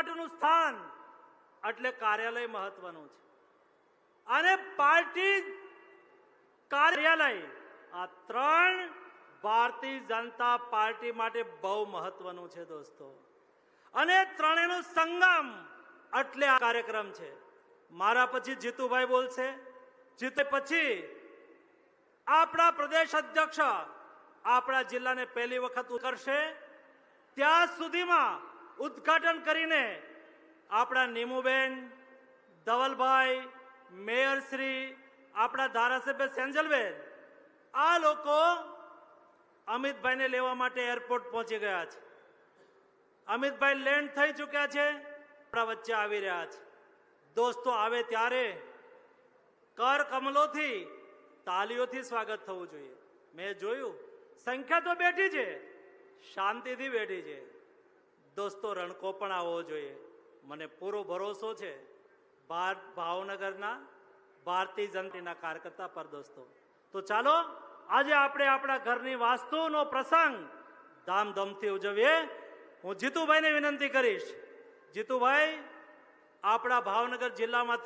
માટેનું સ્થાન. એટલે કાર્યાલય મહત્વનું છે. અને પાર્ટી કાર્યાલય આ ત્રણ ભારતીય જનતા પાર્ટી માટે બહુ મહત્વનું છે દોસ્તો. અને ત્રણેયનો સંગમ એટલે આ કાર્યક્રમ છે. મારા પછી જીતુભાઈ બોલશે. જીતે પછી આપણા પ્રદેશ અધ્યક્ષ આપણા જિલ્લાને પહેલી વખત કરશે ત્યાં સુધીમાં ઉદ્ઘાટન કરીને આપણા નીમુબેન, ધવલભાઈ, મેયર શ્રી, આપણા ધારાસભ્ય સેન્જલબેન, આ લોકો અમિતભાઈને લેવા માટે એરપોર્ટ પહોંચી ગયા છે. અમિતભાઈ લેન્ડ થઈ ચૂક્યા છે, આપણા વચ્ચે આવી રહ્યા છે. દોસ્તો, આવે ત્યારે કર કમલોથી તાલીઓથી સ્વાગત થવું જોઈએ. મેં જોયું, સંખ્યા તો બેઠી છે, શાંતિથી બેઠી છે. દોસ્તો રણકો પણ આવવો જોઈએ. મને પૂરો ભરોસો છે બાર ભાવનગરના ભારતીય જનતાના કાર્યકર્તા પર, દોસ્તો. તો ચાલો, આજે આપણે આપણા ઘરની વાસ્તુનો પ્રસંગ ધામધમથી ઉજવીએ. હું જીતુભાઈને વિનંતી કરીશ. જીતુભાઈ, આપણા ભાવનગર જિલ્લામાંથી